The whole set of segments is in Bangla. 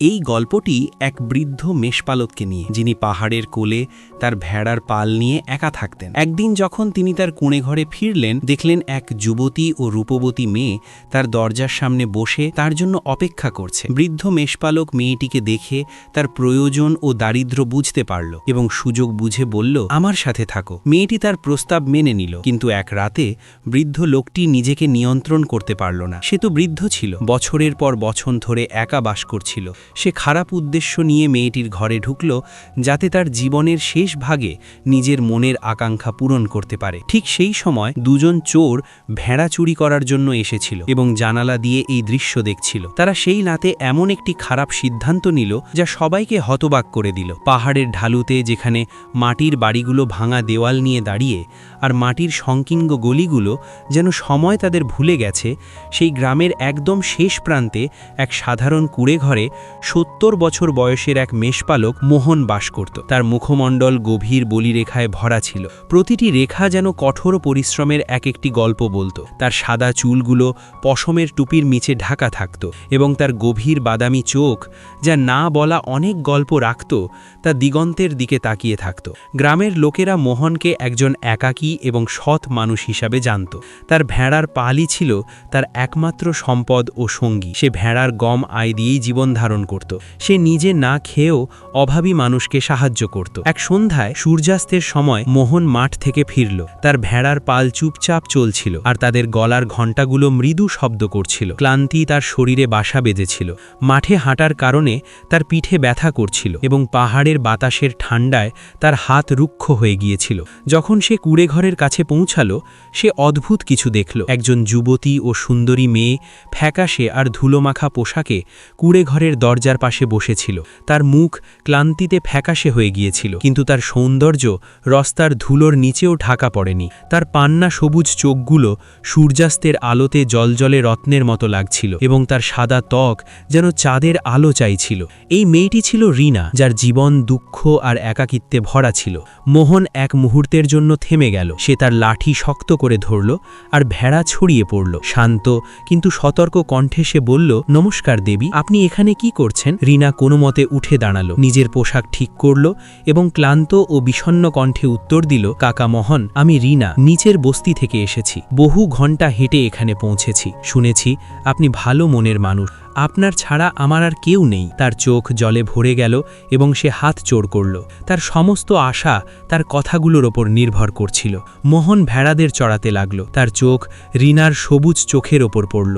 এই গল্পটি এক বৃদ্ধ মেষপালককে নিয়ে, যিনি পাহাড়ের কোলে তার ভেড়ার পাল নিয়ে একা থাকতেন। একদিন যখন তিনি তার কুঁড়ে ঘরে ফিরলেন, দেখলেন এক যুবতী ও রূপবতী মেয়ে তার দরজার সামনে বসে তার জন্য অপেক্ষা করছে। বৃদ্ধ মেষপালক মেয়েটিকে দেখে তার প্রয়োজন ও দারিদ্র্য বুঝতে পারল এবং সুযোগ বুঝে বলল, আমার সাথে থাকো। মেয়েটি তার প্রস্তাব মেনে নিল, কিন্তু এক রাতে বৃদ্ধ লোকটি নিজেকে নিয়ন্ত্রণ করতে পারল না। সে তো বৃদ্ধ ছিল, বছরের পর বছর ধরে একা বাস করছিল। সে খারাপ উদ্দেশ্য নিয়ে মেয়েটির ঘরে ঢুকল, যাতে তার জীবনের শেষ ভাগে নিজের মনের আকাঙ্ক্ষা পূরণ করতে পারে। ঠিক সেই সময় দুজন চোর ভেড়া চুরি করার জন্য এসেছিল এবং জানালা দিয়ে এই দৃশ্য দেখছিল। তারা সেই রাতে এমন একটি খারাপ সিদ্ধান্ত নিল, যা সবাইকে হতবাক করে দিল। পাহাড়ের ঢালুতে যেখানে মাটির বাড়িগুলো ভাঙা দেওয়াল নিয়ে দাঁড়িয়ে আর মাটির সংকিঙ্গ গলিগুলো যেন সময় তাদের ভুলে গেছে, সেই গ্রামের একদম শেষ প্রান্তে এক সাধারণ কুড়ে ঘরে সত্তর বছর বয়সের এক মেষপালক মোহন বাস করত। তার মুখমণ্ডল গভীর বলিরেখায় ভরা ছিল। প্রতিটি রেখা যেন কঠোর পরিশ্রমের এক একটি গল্প বলতো। তার সাদা চুলগুলো পশমের টুপির নিচে ঢাকা থাকত এবং তার গভীর বাদামি চোখ, যা না বলা অনেক গল্প রাখত, তা দিগন্তের দিকে তাকিয়ে থাকত। গ্রামের লোকেরা মোহনকে একজন একাকী এবং সৎ মানুষ হিসাবে জানত। তার ভেড়ার পালই ছিল তার একমাত্র সম্পদ ও সঙ্গী। সে ভেড়ার গম আয় দিয়েই জীবন ধারণ করত। সে নিজে না খেয়েও অভাবী মানুষকে সাহায্য করত। এক সন্ধ্যায় সূর্যাস্তের সময় মোহন মাঠ থেকে ফিরল। তার ভেড়ার পাল চুপচাপ চলছিল আর তাদের গলার ঘণ্টাগুলো মৃদু শব্দ করছিল। ক্লান্তি তার শরীরে বাসা বেঁধেছিল। মাঠে হাঁটার কারণে তার পিঠে ব্যথা করছিল এবং পাহাড়ের বাতাসের ঠান্ডায় তার হাত রুক্ষ হয়ে গিয়েছিল। যখন সে কুড়ে ঘরের কাছে পৌঁছালো, সে অদ্ভুত কিছু দেখল। একজন যুবতী ও সুন্দরী মেয়ে ফ্যাকাশে আর ধুলোমাখা পোশাকে কুড়ে ঘরের দরজার পাশে বসেছিল। তার মুখ ক্লান্তিতে ফ্যাকাশে হয়ে গিয়েছিল, কিন্তু তার সৌন্দর্য রস্তার ধুলোর নিচেও ঢাকা পড়েনি। তার পান্না সবুজ চোখগুলো সূর্যাস্তের আলোতে জলজলে রত্নের মতো লাগছিল এবং তার সাদা ত্বক যেন চাঁদের আলো চাইছিল। এই মেয়েটি ছিল রিনা, যার জীবন দুঃখ আর একাকিত্বে ভরা ছিল। মোহন এক মুহূর্তের জন্য থেমে গেল। সে তার লাঠি শক্ত করে ধরল আর ভেড়া ছড়িয়ে পড়ল। শান্ত, কিন্তু সতর্ক কণ্ঠে সে বলল, নমস্কার দেবী, আপনি এখানে কি করছেন, রিনা কোনো মতে উঠে দাঁড়াল, নিজের পোশাক ঠিক করল এবং ক্লান্ত ও বিষণ্ন কণ্ঠে উত্তর দিল, কাকা মহন, আমি রিনা, নিচের বস্তি থেকে এসেছি। বহু ঘণ্টা হেঁটে এখানে পৌঁছেছি। শুনেছি, আপনি ভালো মনের মানুষ। আপনার ছাড়া আমার আর কেউ নেই। তার চোখ জলে ভরে গেল এবং সে হাত চোর করল। তার সমস্ত আশা তার কথাগুলোর ওপর নির্ভর করছিল। মোহন ভেড়াদের চড়াতে লাগল। তার চোখ রিনার সবুজ চোখের ওপর পড়ল।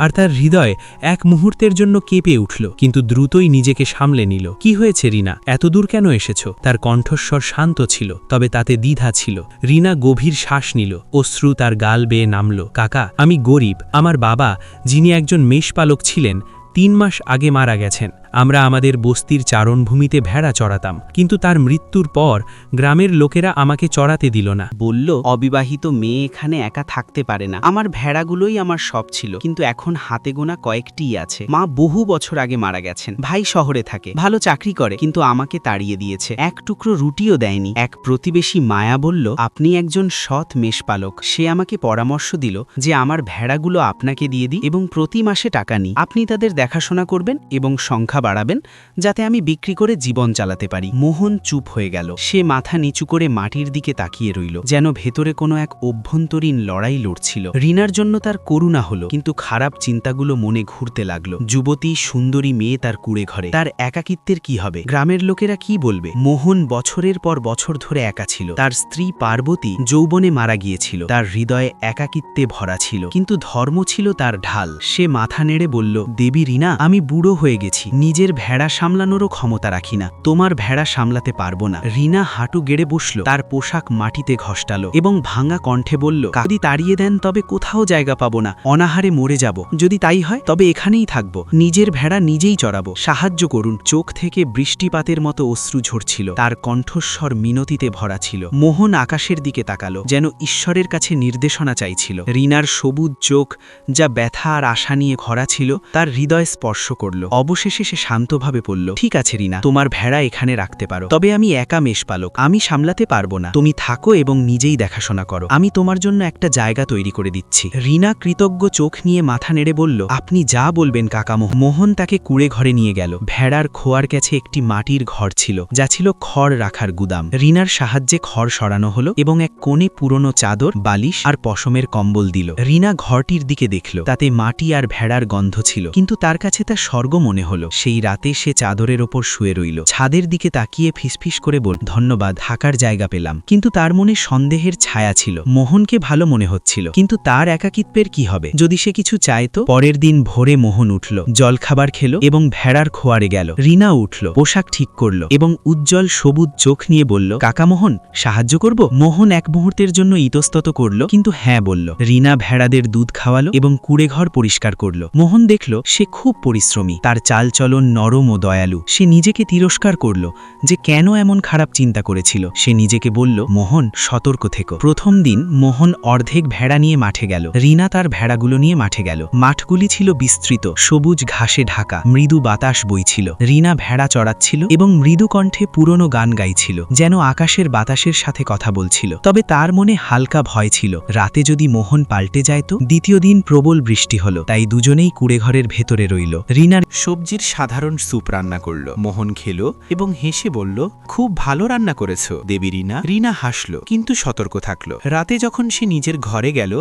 আর তার হৃদয় এক মুহূর্তের জন্য কেঁপে উঠল, কিন্তু দ্রুতই নিজেকে সামলে নিল। কি হয়েছে, রিনা? এতদূর কেন এসেছ? তার কণ্ঠস্বর শান্ত ছিল, তবে তাতে দ্বিধা ছিল। রিনা গভীর শ্বাস নিল, অশ্রু তার গাল বেয়ে নামল, কাকা, আমি গরিব। আমার বাবা, যিনি একজন মেষপালক ছিলেন, তিন মাস আগে মারা গেছেন। আমরা আমাদের বস্তির চারণভূমিতে ভেড়া চড়াতাম, কিন্তু তার মৃত্যুর পর গ্রামের লোকেরা আমাকে চড়াতে দিল না। বলল, অবিবাহিত মেয়ে এখানে একা থাকতে পারে না। আমার ভেড়াগুলোই আমার সব ছিল, কিন্তু এখন হাতে গোনা কয়েকটিই আছে। মা বহু বছর আগে মারা গেছেন। ভাই শহরে থাকে, ভালো চাকরি করে, কিন্তু আমাকে তাড়িয়ে দিয়েছে। এক টুকরো রুটিও দেয়নি। এক প্রতিবেশী মায়া বলল, আপনি একজন সৎ মেষপালক। সে আমাকে পরামর্শ দিল যে আমার ভেড়াগুলো আপনাকে দিয়ে দিই এবং প্রতি মাসে টাকা নিই। আপনি তাদের দেখাশোনা করবেন এবং সংখ্যা বাড়াবেন যাতে আমি বিক্রি করে জীবন চালাতে পারি। মোহন চুপ হয়ে গেল। সে মাথা নিচু করে মাটির দিকে তাকিয়ে রইল, যেন ভেতরে কোনো এক অভ্যন্তরীণ লড়াই লড়ছিল। রিনার জন্য তার করুণা হলো, কিন্তু খারাপ চিন্তাগুলো মনে ঘুরতে লাগল। যুবতী, সুন্দরী মেয়ে তার কুড়ে ঘরে। তার একাকিত্বের কি হবে? গ্রামের লোকেরা কি বলবে? মোহন বছরের পর বছর ধরে একা ছিল। তার স্ত্রী পার্বতী যৌবনে মারা গিয়েছিল। তার হৃদয়ে একাকিত্বে ভরা ছিল। কিন্তু ধর্ম ছিল তার ঢাল। সে মাথা নেড়ে বলল, দেবী রিনা, আমি বুড়ো হয়ে গেছি। নিজের ভেড়া সামলানোরও ক্ষমতা রাখি না। তোমার ভেড়া সামলাতে পারব না। রিনা হাঁটু গেড়ে বসল। তার পোশাক মাটিতে ঘষ্টালো এবং ভাঙা কণ্ঠে বলল, যদি তাড়িয়ে দেন, তবে কোথাও জায়গা পাবো না। অনাহারে মরে যাব। যদি তাই হয়, তবে এখানেই থাকব। নিজের ভেড়া নিজেই চড়াবো। সাহায্য করুন। চোখ থেকে বৃষ্টিপাতের মতো অশ্রু ঝরছিল। তার কণ্ঠস্বর মিনতিতে ভরা ছিল। মোহন আকাশের দিকে তাকালো, যেন ঈশ্বরের কাছে নির্দেশনা চাইছিল। রিনার সবুজ চোখ, যা ব্যথা আর আশা নিয়ে ভরা ছিল, তার হৃদয় স্পর্শ করল। অবশেষে সে শান্তভাবে বলল, ঠিক আছে রিনা, তোমার ভেড়া এখানে রাখতে পারো। তবে আমি একা মেষ মেষপালক আমি সামলাতে পারব না। তুমি থাকো এবং নিজেই দেখাশোনা করো। আমি তোমার জন্য একটা জায়গা তৈরি করে দিচ্ছি। রিনা কৃতজ্ঞ চোখ নিয়ে মাথা নেড়ে বলল, আপনি যা বলবেন কাকামোহ মোহন তাকে কুড়ে ঘরে নিয়ে গেল। ভেড়ার খোয়ার কাছে একটি মাটির ঘর ছিল, যা ছিল খড় রাখার গুদাম। রিনার সাহায্যে খড় সরানো হলো এবং এক কোণে পুরনো চাদর, বালিশ আর পশমের কম্বল দিল। রিনা ঘরটির দিকে দেখল, তাতে মাটি আর ভেড়ার গন্ধ ছিল, কিন্তু তার কাছে তা স্বর্গ মনে হলো। সেই রাতে সে চাদরের ওপর শুয়ে রইল। ছাদের দিকে তাকিয়ে ফিসফিস করে বল ধন্যবাদ, থাকার জায়গা পেলাম। কিন্তু তার মনে সন্দেহের ছায়া ছিল। মোহনকে ভালো মনে হচ্ছিল। কিন্তু তার একাকিত্বের কি হবে? যদি সে কিছু চাইতো পরের দিন ভোরে মোহন উঠল, জলখাবার খেলো এবং ভেড়ার খোয়ারে গেল। রিনা উঠল, পোশাক ঠিক করল এবং উজ্জ্বল সবুজ চোখ নিয়ে বলল, কাকা মোহন, সাহায্য করব? মোহন এক মুহূর্তের জন্য ইতস্তত করল, কিন্তু হ্যাঁ বলল। রিনা ভেড়াদের দুধ খাওয়ালো এবং কুড়েঘর পরিষ্কার করল। মোহন দেখল, সে খুব পরিশ্রমী। তার চালচলন নরম ও দয়ালু। সে নিজেকে তিরস্কার করল যে কেন এমন খারাপ চিন্তা করেছিল। সে নিজেকে বলল, মোহন, সতর্ক থেকো। প্রথম দিন মোহন অর্ধেক ভেড়া নিয়ে মাঠে গেল। রিনা তার ভেড়াগুলো নিয়ে মাঠে গেল। মাঠগুলি ছিল বিস্তৃত, সবুজ ঘাসে ঢাকা, মৃদু বাতাস বইছিল। রিনা ভেড়া চড়াচ্ছিল এবং মৃদু কণ্ঠে পুরনো গান গাইছিল, যেন আকাশের বাতাসের সাথে কথা বলছিল। তবে তার মনে হালকা ভয় ছিল। রাতে যদি মোহন পাল্টে যায় তো? দ্বিতীয় দিন প্রবল বৃষ্টি হলো, তাই দুজনেই কুড়েঘরের ভেতরে রইল। রিনার সবজির সাধারণ স্যুপ রান্না করল। মোহন খেলো এবং হেসে বলল, খুব ভালো রান্না করেছ। দেবী রিনা রিনা হাসল, কিন্তু সতর্ক থাকল। রাতে যখন সে নিজের ঘরে গেল,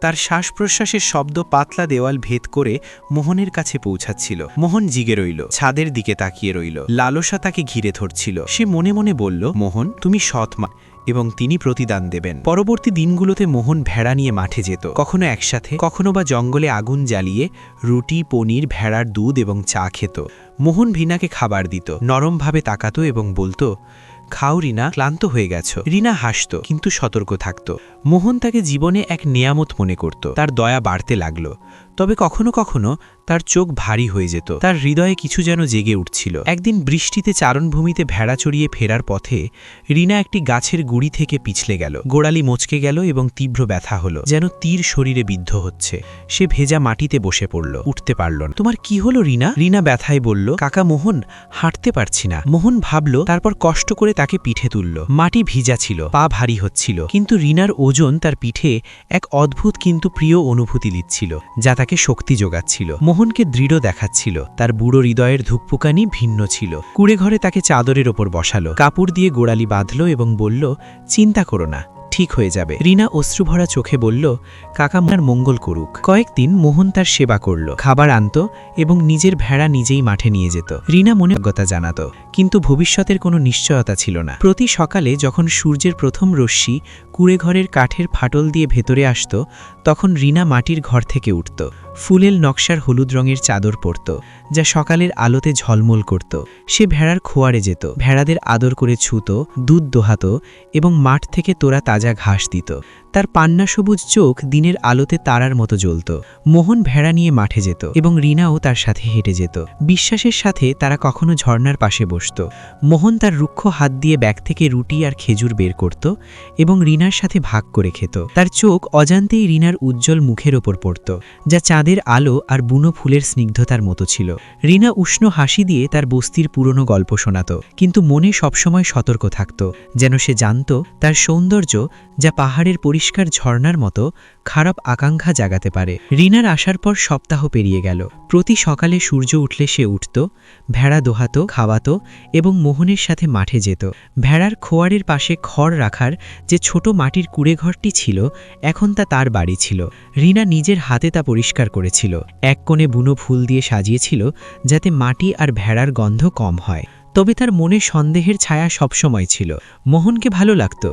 তার শ্বাস প্রশ্বাসের শব্দ পাতলা দেওয়াল ভেদ করে মোহনের কাছে পৌঁছাচ্ছিল। মোহন জিগে রইল, ছাদের দিকে তাকিয়ে রইল। লালসা তাকে ঘিরে ধরছিল। সে মনে মনে বলল, মোহন, তুমি সৎ মা এবং তিনি প্রতিদান দেবেন। পরবর্তী দিনগুলোতে মোহন ভেড়া নিয়ে মাঠে যেত। কখনো একসাথে, কখনো বা জঙ্গলে আগুন জ্বালিয়ে রুটি, পনির, ভেড়ার দুধ এবং চা খেত। মোহন ভিনাকে খাবার দিত। নরমভাবে তাকাতো এবং বলতো, খাও রিনা, ক্লান্ত হয়ে গেছ। রিনা হাসত, কিন্তু সতর্ক থাকত। মোহন তাকে জীবনে এক নেয়ামত মনে করত। তার দয়া বাড়তে লাগল। তবে কখনো কখনো তার চোখ ভারী হয়ে যেত। তার হৃদয়ে কিছু যেন জেগে উঠছিল। একদিন বৃষ্টিতে চারণভূমিতে ভেড়া চড়িয়ে ফেরার পথে রিনা একটি গাছের গুড়ি থেকে পিছলে গেল। গোড়ালি মচকে গেল এবং তীব্র ব্যথা হলো, যেন তীর শরীরে বিদ্ধ হচ্ছে। সে ভেজা মাটিতে বসে পড়ল, উঠতে পারল না। তোমার কি হলো রিনা? রিনা ব্যথায় বলল, কাকা মোহন, হাঁটতে পারছি না। মোহন ভাবল, তারপর কষ্ট করে তাকে পিঠে তুলল। মাটি ভিজা ছিল, পা ভারী হচ্ছিল, কিন্তু রিনার ওজন তার পিঠে এক অদ্ভুত কিন্তু প্রিয় অনুভূতি দিচ্ছিল যা তাকে শক্তি যোগাচ্ছিল। মোহনকে দৃঢ় দেখাচ্ছিল। তার বুড়ো হৃদয়ের ধুকপুকানি ভিন্ন ছিল। কুড়ে ঘরে তাকে চাদরের ওপর বসালো। কাপড় দিয়ে গোড়ালি বাঁধল এবং বলল, চিন্তা করো না, ঠিক হয়ে যাবে। রিনা অশ্রুভরা চোখে বলল, কাকা মঙ্গল করুক। কয়েকদিন মোহন তার সেবা করল। খাবার আনত এবং নিজের ভেড়া নিজেই মাঠে নিয়ে যেত। রিনা মনে অজ্ঞতা জানাত। কিন্তু ভবিষ্যতের কোনো নিশ্চয়তা ছিল না। প্রতি সকালে যখন সূর্যের প্রথম রশ্মি কুড়ে ঘরের কাঠের ফাটল দিয়ে ভেতরে আসত, তখন রিনা মাটির ঘর থেকে উঠত। ফুলেল নকশার হলুদ রঙের চাদর পরত, যা সকালের আলোতে ঝলমল করত। সে ভেড়ার খোয়ারে যেত, ভেড়াদের আদর করে ছুত, দুধ দোহাত এবং মাঠ থেকে তোরা তাজা ঘাস দিত। তার পান্না সবুজ চোখ দিনের আলোতে তারার মতো জ্বলত। মোহন ভেড়া নিয়ে মাঠে যেত এবং রিনাও তার সাথে হেঁটে যেত। বিশ্বাসের সাথে তারা কখনো ঝর্ণার পাশে বসত। মোহন তার রুক্ষ হাত দিয়ে ব্যাগ থেকে রুটি আর খেজুর বের করত এবং রিনার সাথে ভাগ করে খেত। তার চোখ অজান্তেই রিনার উজ্জ্বল মুখের ওপর পড়ত, যা চাঁদের আলো আর বুনো ফুলের স্নিগ্ধতার মতো ছিল। রিনা উষ্ণ হাসি দিয়ে তার বস্তির পুরনো গল্প শোনাত, কিন্তু মনে সবসময় সতর্ক থাকত, যেন সে জানত তার সৌন্দর্য যা পাহাড়ের পরিষ্কার ঝর্ণার মতো খারাপ আকাঙ্ক্ষা জাগাতে পারে। রিনার আসার পর সপ্তাহ পেরিয়ে গেল। প্রতি সকালে সূর্য উঠলে সে উঠত, ভেড়া দোহাতো, খাওয়াতো এবং মোহনের সাথে মাঠে যেত। ভেড়ার খোয়ারের পাশে খড় রাখার যে ছোট মাটির কুড়েঘরটি ছিল, এখন তা তার বাড়ি ছিল। রিনা নিজের হাতে তা পরিষ্কার করেছিল। এক কোণে বুনো ফুল দিয়ে সাজিয়েছিল যাতে মাটি আর ভেড়ার গন্ধ কম হয়। তবে তার মনে সন্দেহের ছায়া সবসময় ছিল। মোহনকে ভালো লাগত।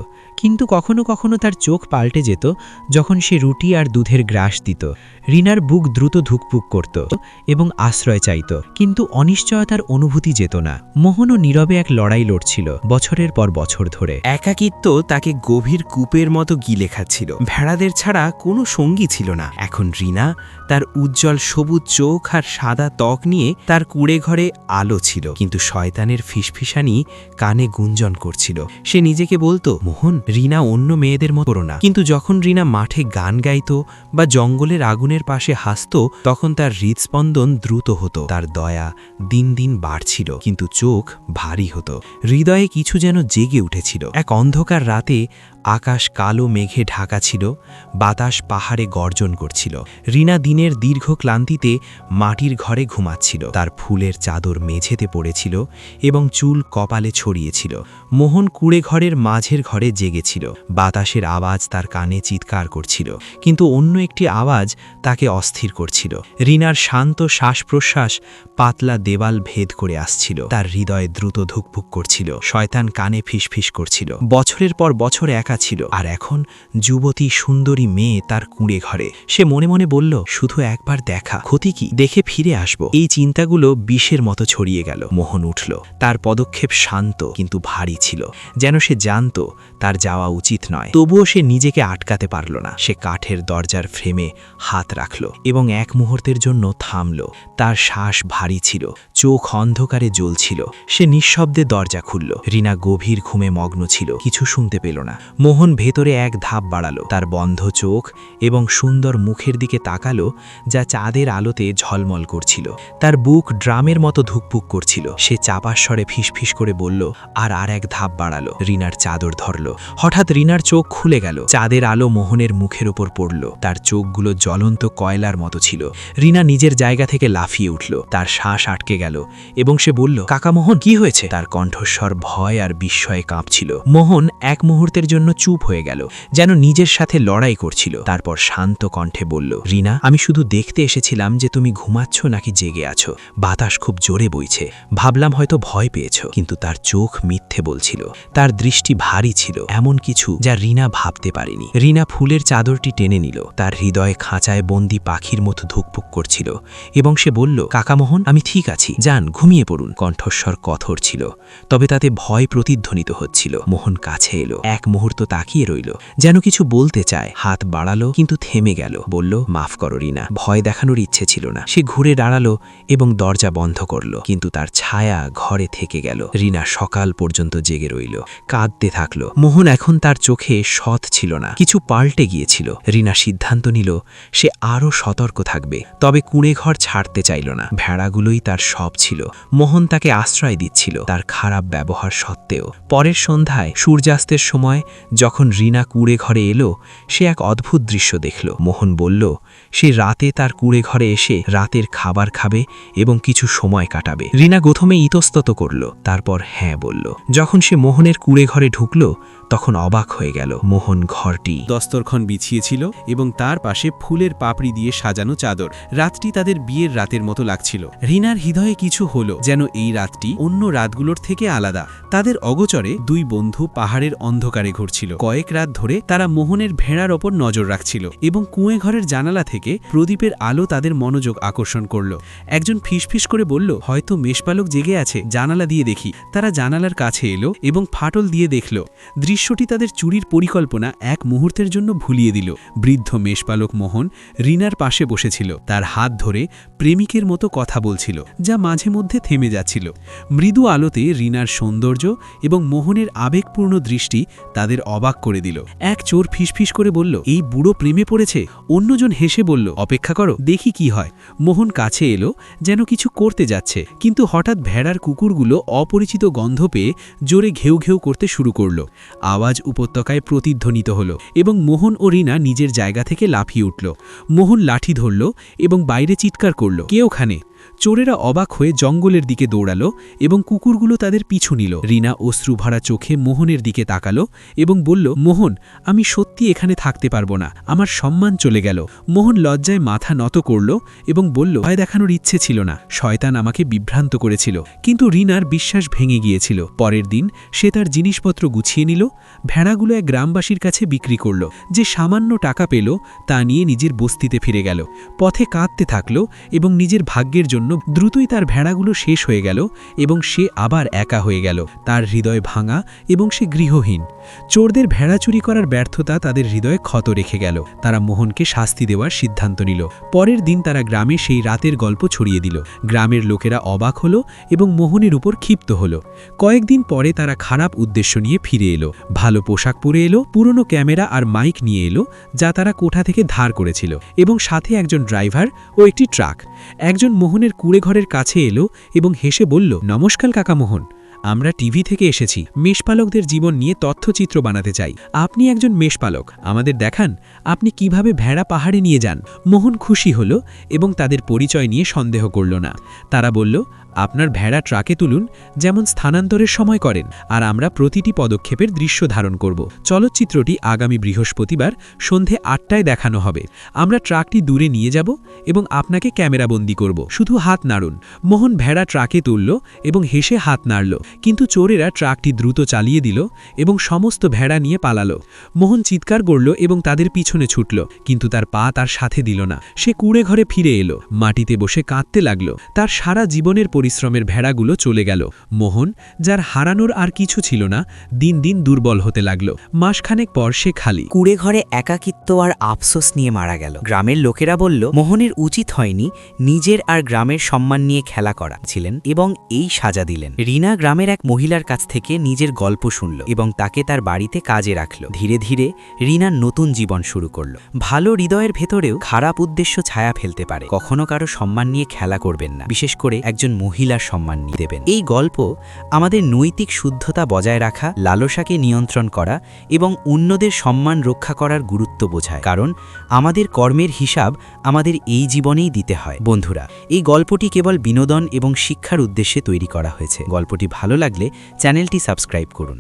কিন্তু কখনো কখনো তার চোখ পাল্টে যেত যখন সে রুটি আর দুধের গ্রাস দিত। রিনার বুক দ্রুত ধুকপুক করত এবং আশ্রয় চাইত, কিন্তু অনিশ্চয়তার অনুভূতি যেত না। মোহনও নীরবে এক লড়াই লড়ছিল বছরের পর বছর ধরে। একাকিত্ব তাকে গভীর কূপের মতো গিলে খাচ্ছিল। ভেড়াদের ছাড়া কোনো সঙ্গী ছিল না। এখন রিনা তার উজ্জ্বল সবুজ চোখ আর সাদা ত্বক নিয়ে তার কুড়ে ঘরে আলো ছিল, কিন্তু শয়তানের ফিসফিসানি কানে গুঞ্জন করছিল। সে নিজেকে বলতো, মোহন রিনা অন্য মেয়েদের মতো না। কিন্তু যখন রিনা মাঠে গান গাইত বা জঙ্গলের আগুনের পাশে হাসত, তখন তার হৃদস্পন্দন দ্রুত হতো, তার দয়া দিন দিন বাড়ছিল, কিন্তু চোখ ভারী হতো। হৃদয়ে কিছু যেন জেগে উঠেছিল। এক অন্ধকার রাতে আকাশ কালো মেঘে ঢাকা ছিল, বাতাস পাহাড়ে গর্জন করছিল। রিনা দিনের দীর্ঘ ক্লান্তিতে মাটির ঘরে ঘুমাচ্ছিল। তার ফুলের চাদর মেঝেতে পড়েছিল এবং চুল কপালে ছড়িয়েছিল। মোহন কুড়ে ঘরের মাঝের ঘরে জেগেছিল। বাতাসের আওয়াজ তার কানে চিৎকার করছিল, কিন্তু অন্য একটি আওয়াজ তাকে অস্থির করছিল। রিনার শান্ত শ্বাস প্রশ্বাস পাতলা দেওয়াল ভেদ করে আসছিল। তার হৃদয়ে দ্রুত ধুকভুক করছিল। শয়তান কানে ফিসফিস করছিল। বছরের পর বছর একা ছিল। আর এখন যুবতী সুন্দরী মেয়ে তার কুঁড়ে ঘরে। সে মনে মনে বলল, শুধু একবার দেখা। ক্ষতি কি? দেখে ফিরে আসব। এই চিন্তাগুলো বিষের মতো ছড়িয়ে গেল। মোহন উঠল। তার পদক্ষেপ শান্ত, কিন্তু ভারী ছিল। যেন সে জানত, তার যাওয়া উচিত নয়। তবুও সে নিজেকে আটকাতে পারল না। সে কাঠের দরজার ফ্রেমে হাত রাখল এবং এক মুহূর্তের জন্য থামল। তার শ্বাস ভারী ছিল। চোখ অন্ধকারে জ্বলছিল। সে নিঃশব্দে দরজা খুলল। রিনা গভীর ঘুমে মগ্ন ছিল। কিছু শুনতে পেল না। মোহন ভেতরে এক ধাপ বাড়ালো। তার বন্ধ চোখ এবং সুন্দর মুখের দিকে তাকালো, যা চাঁদের আলোতে ঝলমল করছিল। তার বুক ড্রামের মতো ধুকপুক করছিল। সে চাপার স্বরে ফিসফিস করে বলল, আর আর এক ধাপ বাড়ালো। রিনার চাদর ধরল। হঠাৎ রিনার চোখ খুলে গেল। চাঁদের আলো মোহনের মুখের ওপর পড়ল। তার চোখগুলো জ্বলন্ত কয়লার মতো ছিল। রিনা নিজের জায়গা থেকে লাফিয়ে উঠল। তার শ্বাস আটকে গেল। এবং সে বলল, কাকা মোহন, কি হয়েছে? তার কণ্ঠস্বর ভয় আর বিস্ময়ে কাঁপছিল। মোহন এক মুহূর্তের জন্য চুপ হয়ে গেল, যেন নিজের সাথে লড়াই করছিল। তারপর শান্ত কণ্ঠে বলল, রিনা, আমি শুধু দেখতে এসেছিলাম যে তুমি ঘুমাচ্ছ নাকি জেগে আছো। বাতাস খুব জোরে বইছে। ভাবলাম হয়তো ভয় পেয়েছ, কিন্তু তার চোখ মিথ্যে বলছিল। তার দৃষ্টি ভারী ছিল, এমন কিছু যা রিনা ভাবতে পারেনি। রিনা ফুলের চাদরটি টেনে নিল। তার হৃদয়ে খাঁচায় বন্দি পাখির মতো ধুকপুক করছিল এবং সে বলল কাকামোহন আমি ঠিক আছি। যান, ঘুমিয়ে পড়ুন। কণ্ঠস্বর কঠোর ছিল, তবে তাতে ভয় প্রতিধ্বনিত হচ্ছিল। মোহন কাছে এলো, এক মুহূর্ত তাকিয়ে রইল, যেন কিছু বলতে চায়। হাত বাড়ালো, কিন্তু থেমে গেল। বলল, মাফ করো, রিনা, ভয় দেখানোর ইচ্ছে ছিল না। সে ঘুরে দাঁড়াল এবং দরজা বন্ধ করল, কিন্তু তার ছায়া ঘরে থেকে গেল। রিনা সকাল পর্যন্ত জেগে রইল, কাঁদতে থাকল। মোহন এখন তার চোখে সৎ ছিল না, কিছু পাল্টে গিয়েছিল। রিনা সিদ্ধান্ত নিল, সে আরও সতর্ক থাকবে, তবে কুঁড়ে ঘর ছাড়তে চাইল না। ভেড়াগুলোই তার সব ছিল। মোহন তাকে আশ্রয় দিচ্ছিল তার খারাপ ব্যবহার সত্ত্বেও। পরের সন্ধ্যায় সূর্যাস্তের সময় যখন রিনা কুড়ে ঘরে এলো, সে এক অদ্ভুত দৃশ্য দেখল। মোহন বলল, সে রাতে তার কুড়ে ঘরে এসে রাতের খাবার খাবে এবং কিছু সময় কাটাবে। রিনা প্রথমে ইতস্তত করল, তারপর হ্যাঁ বলল। যখন সে মোহনের কুড়ে ঘরে ঢুকল, তখন অবাক হয়ে গেল। মোহন ঘরটি দস্তরখন বিছিয়েছিল এবং তার পাশে ফুলের পাপড়ি দিয়ে সাজানো চাদর। রাতটি তাদের বিয়ের রাতের মতো লাগছিল। রিনার হৃদয়ে কিছু হলো যেন এই রাতটি অন্য রাতগুলোর থেকে আলাদা। তাদের অগোচরে দুই বন্ধু পাহাড়ের অন্ধকারে ঘুরছিল। কয়েক রাত ধরে তারা মোহনের ভেড়ার ওপর নজর রাখছিল এবং কুঁয়ে ঘরের জানালা থেকে প্রদীপের আলো তাদের মনোযোগ আকর্ষণ করল। একজন ফিসফিস করে বলল, হয়তো মেষপালক জেগে আছে, জানালা দিয়ে দেখি। তারা জানালার কাছে এলো এবং ফাটল দিয়ে দেখল। দৃশ্যটি তাদের চুরির পরিকল্পনা এক মুহূর্তের জন্য ভুলিয়ে দিল। বৃদ্ধ মেষপালক মোহন রিনার পাশে বসেছিল। তার হাত ধরে প্রেমিকের মতো কথা বলছিল, যা মাঝে মধ্যে থেমে যাচ্ছিল। মৃদু আলোতে রিনার সৌন্দর্য এবং মোহনের আবেগপূর্ণ দৃষ্টি তাদের অবাক করে দিল। এক চোর ফিসফিস করে বলল, এই বুড়ো প্রেমে পড়েছে? অন্যজন হেসে বলল, অপেক্ষা করো, দেখি কি হয়। মোহন কাছে এলো, যেন কিছু করতে যাচ্ছে, কিন্তু হঠাৎ ভেড়ার কুকুরগুলো অপরিচিত গন্ধ পেয়ে জোরে ঘেউ ঘেউ করতে শুরু করল। আওয়াজ উপত্যকায় প্রতিধ্বনিত হল এবং মোহন ও রিনা নিজের জায়গা থেকে লাফিয়ে উঠল। মোহন লাঠি ধরল এবং বাইরে চিৎকার করল, কে ওখানে? চোরেরা অবাক হয়ে জঙ্গলের দিকে দৌড়ালো এবং কুকুরগুলো তাদের পিছু নিল। রিনা অশ্রুভরা চোখে মোহনের দিকে তাকালো এবং বলল, মোহন, আমি সত্যি এখানে থাকতে পারব না। আমার সম্মান চলে গেল। মোহন লজ্জায় মাথা নত করল এবং বলল, ভয় দেখানোর ইচ্ছে ছিল না। শয়তান আমাকে বিভ্রান্ত করেছিল। কিন্তু রিনার বিশ্বাস ভেঙে গিয়েছিল। পরের দিন সে তার জিনিসপত্র গুছিয়ে নিল, ভেড়াগুলো এক গ্রামবাসীর কাছে বিক্রি করল। যে সামান্য টাকা পেল, তা নিয়ে নিজের বস্তিতে ফিরে গেল। পথে কাঁদতে থাকল এবং নিজের ভাগ্যের জন্য দ্রুতই তার ভেড়াগুলো শেষ হয়ে গেল এবং সে আবার একা হয়ে গেল। তার হৃদয় ভাঙা এবং সে গৃহহীন। চোরদের ভেড়া চুরি করার ব্যর্থতা তাদের হৃদয়ে ক্ষত রেখে গেল। তারা মোহনকে শাস্তি দেওয়ার সিদ্ধান্ত নিল। পরের দিন তারা গ্রামে সেই রাতের গল্প ছড়িয়ে দিল। গ্রামের লোকেরা অবাক হলো এবং মোহনের উপর ক্ষিপ্ত হলো। কয়েকদিন পরে তারা খারাপ উদ্দেশ্য নিয়ে ফিরে এলো। ভালো পোশাক পরে এলো, পুরনো ক্যামেরা আর মাইক নিয়ে এলো, যা তারা কোঠা থেকে ধার করেছিল। এবং সাথে একজন ড্রাইভার ও একটি ট্রাক। একজন মোহনের কুড়েঘরের কাছে এলো এবং হেসে বলল, নমস্কার কাকা মোহন, আমরা টিভি থেকে এসেছি। মেষপালকদের জীবন নিয়ে তথ্যচিত্র বানাতে চাই। আপনি একজন মেষপালক, আমাদের দেখান, আপনি কীভাবে ভেড়া পাহাড়ে নিয়ে যান। মোহন খুশি হল এবং তাদের পরিচয় নিয়ে সন্দেহ করল না। তারা বলল আপনার ভেড়া ট্রাকে তুলুন, যেমন স্থানান্তরের সময় করেন, আর আমরা প্রতিটি পদক্ষেপের দৃশ্য ধারণ করব। চলচ্চিত্রটি আগামী বৃহস্পতিবার সন্ধে আটটায় দেখানো হবে। আমরা ট্রাকটি দূরে নিয়ে যাব এবং আপনাকে ক্যামেরাবন্দি করব। শুধু হাত নাড়ুন। মোহন ভেড়া ট্রাকে তুলল এবং হেসে হাত নাড়ল। কিন্তু চোরেরা ট্রাকটি দ্রুত চালিয়ে দিল এবং সমস্ত ভেড়া নিয়ে পালালো। মোহন চিৎকার করল এবং তাদের পিছনে ছুটল, কিন্তু তার পা তার সাথে দিল না। সে কুড়ে ঘরে ফিরে এলো। মাটিতে বসে কাঁদতে লাগল। তার সারা জীবনের পরিশ্রমের ভেড়াগুলো চলে গেল। মোহন, যার হারানোর আর কিছু ছিল না, দিন দিন দুর্বল হতে লাগল। মাসখানেক পর সে খালি। কুড়ে ঘরে একাকিত্ব আর আফসোস নিয়ে মারা গেল। গ্রামের লোকেরা বলল, মোহনের উচিত হয়নি নিজের আর গ্রামের সম্মান নিয়ে খেলা করা। ছিলেন এবং এই সাজা দিলেন। রিনা গ্রামের এক মহিলার কাছ থেকে নিজের গল্প শুনল এবং তাকে তার বাড়িতে কাজে রাখল। ধীরে ধীরে রিনার নতুন জীবন শুরু করল। ভালো হৃদয়ের ভেতরেও খারাপ উদ্দেশ্য ছায়া ফেলতে পারে। কখনো কারও সম্মান নিয়ে খেলা করবেন না। বিশেষ করে একজন মহিলার সম্মান নিয়ে দেবেন। এই গল্প আমাদের নৈতিক শুদ্ধতা বজায় রাখা, লালসাকে নিয়ন্ত্রণ করা এবং অন্যদের সম্মান রক্ষা করার গুরুত্ব বোঝায়। কারণ আমাদের কর্মের হিসাব আমাদের এই জীবনেই দিতে হয়। বন্ধুরা, এই গল্পটি কেবল বিনোদন এবং শিক্ষার উদ্দেশ্যে তৈরি করা হয়েছে। গল্পটি ভালো লাগলে চ্যানেলটি সাবস্ক্রাইব করুন।